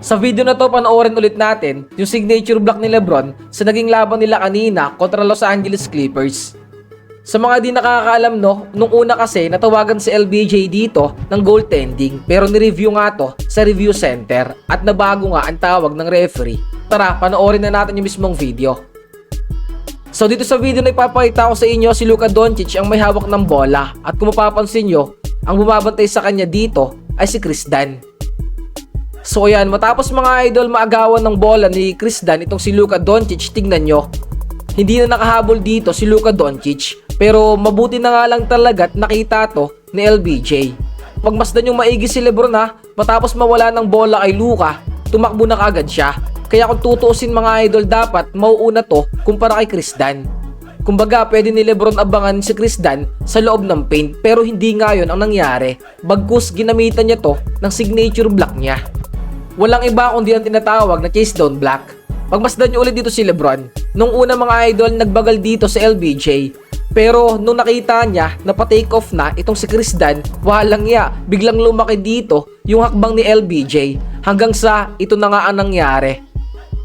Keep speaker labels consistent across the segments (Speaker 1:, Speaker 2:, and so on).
Speaker 1: Sa video na to, panoorin ulit natin yung signature block ni Lebron sa naging laban nila kanina kontra Los Angeles Clippers. Sa mga di nakakaalam no, nung una kasi natawagan si LBJ dito ng goaltending pero ni-review nga to sa review center at nabago nga ang tawag ng referee. Tara, panoorin na natin yung mismong video. So dito sa video na ipapakita ko sa inyo si Luka Doncic ang may hawak ng bola at kung mapapansin nyo, ang bumabantay sa kanya dito ay si Chris Dunn. So ayan, matapos mga idol maagawan ng bola ni Chris Dunn itong si Luka Doncic, tingnan nyo. Hindi na nakahabol dito si Luka Doncic pero mabuti na nga lang talaga at nakita to ni LBJ. Pagmasdan yung maigi si Lebron ha, matapos mawala ng bola kay Luka, tumakbo na kagad siya. Kaya kung tutuusin mga idol dapat mauuna to kumpara kay Chris Dunn. Kumbaga, pwede ni Lebron abangan si Chris Dunn sa loob ng paint pero hindi nga yun ang nangyari. Bagkus ginamitan niya to ng signature block niya. Walang iba kundi ang tinatawag na chase down block. Pagmasdan niyo ulit dito si Lebron. Nung una mga idol, nagbagal dito sa LBJ. Pero nung nakita niya na pa-take off na itong si Chris Dunn, walang ya, biglang lumaki dito yung hakbang ni LBJ hanggang sa ito na nga ang nangyari.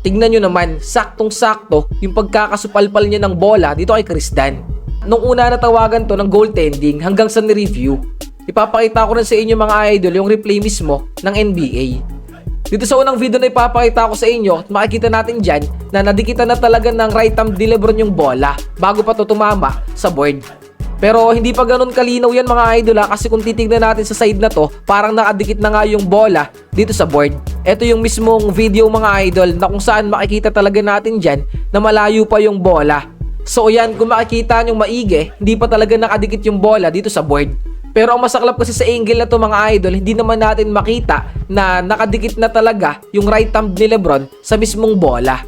Speaker 1: Tingnan nyo naman, saktong-sakto yung pagkakasupalpal niya ng bola dito kay Chris Dunn. Nung una natawagan to ng goaltending hanggang sa ni-review, ipapakita ko rin sa inyo mga idol yung replay mismo ng NBA. Dito sa unang video na ipapakita ko sa inyo makikita natin dyan na nadikitan na talaga ng right thumb ni Lebron yung bola bago pa to tumama sa board. Pero hindi pa ganun kalinaw yan mga idol ha, kasi kung titignan natin sa side na to, parang nakadikit na nga yung bola dito sa board. Ito yung mismong video mga idol na kung saan makikita talaga natin dyan na malayo pa yung bola. So yan, kung makikita nyo maigi, hindi pa talaga nakadikit yung bola dito sa board. Pero ang masaklap kasi sa angle na to mga idol, hindi naman natin makita na nakadikit na talaga yung right thumb ni Lebron sa mismong bola.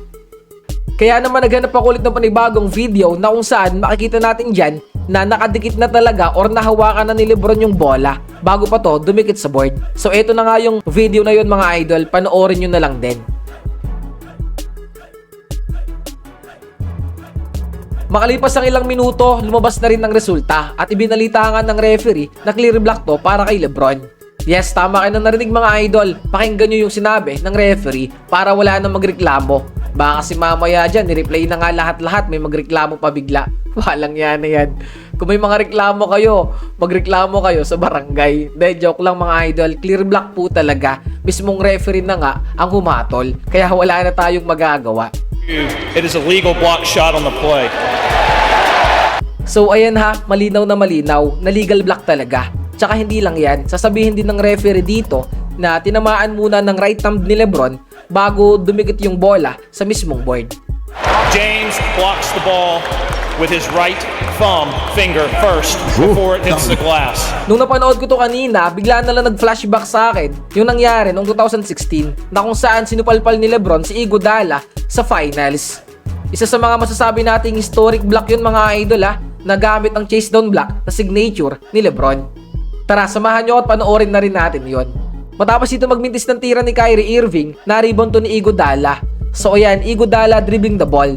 Speaker 1: Kaya naman naghanap ako ulit ng panibagong video na kung saan makikita natin dyan na nakadikit na talaga or nahawakan na ni Lebron yung bola bago pa to dumikit sa board. So eto na nga yung video na yun mga idol, panoorin nyo na lang din. Makalipas ang ilang minuto, lumabas na rin ang resulta at ibinalita nga ng referee na clear block to para kay Lebron. Yes, tama kayo na narinig mga idol. Pakinggan nyo yung sinabi ng referee para wala nang magreklamo. Baka kasi mamaya dyan, nireplay na nga lahat-lahat, may magreklamo pa bigla. Walang yan na yan. Kung may mga reklamo kayo, magreklamo kayo sa barangay. De, joke lang mga idol, clear block po talaga. Mismong referee na nga ang humatol, kaya wala na tayong magagawa.
Speaker 2: It is a legal block shot on the play.
Speaker 1: So ayan ha, malinaw na malinaw, na legal block talaga. Tsaka hindi lang yan, sasabihin din ng referee dito na tinamaan muna ng right thumb ni Lebron bago dumikit yung bola sa mismong board.
Speaker 2: James blocks the ball with his right thumb finger first before it hits the glass.
Speaker 1: Nung napanood ko to kanina, bigla na lang nag-flashback sa akin yung nangyari noong 2016 na kung saan sinupalpal ni Lebron si Iguodala sa finals. Isa sa mga masasabi nating historic block yun mga idol ha, na gamit ang chase down block na signature ni Lebron. Tara, samahan nyo at panoorin na rin natin yon. Matapos ito magmintis ng tira ni Kyrie Irving, naribon to ni Iguodala. So ayan, Iguodala dribbling the ball.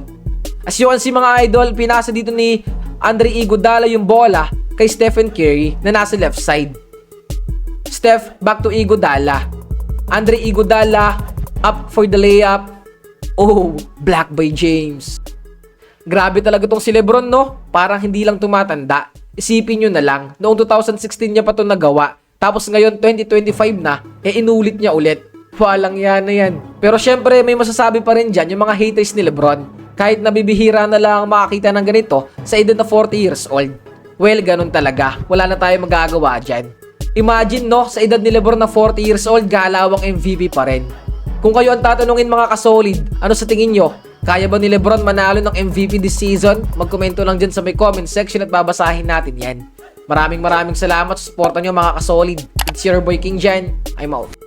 Speaker 1: As you can see mga idol, pinasa dito ni Andre Iguodala yung bola kay Stephen Curry na nasa left side. Steph, back to Iguodala. Andre Iguodala, up for the layup. Oh, black by James. Grabe talaga tong si Lebron, no? Parang hindi lang tumatanda. Isipin nyo na lang, noong 2016 niya pa to nagawa. Tapos ngayon, 2025 na, eh inulit niya ulit. Walang yan na yan. Pero syempre, may masasabi pa rin dyan yung mga haters ni Lebron. Kahit nabibihira na lang makakita ng ganito sa edad na 40 years old. Well, ganun talaga. Wala na tayong magagawa dyan. Imagine no, sa edad ni Lebron na 40 years old, galawang MVP pa rin. Kung kayo ang tatanungin mga kasolid, ano sa tingin nyo? Kaya ba ni Lebron manalo ng MVP this season? Magkomento lang dyan sa may comment section at babasahin natin yan. Maraming maraming salamat sa suporta nyo mga kasolid. It's your boy King Jan. I'm out.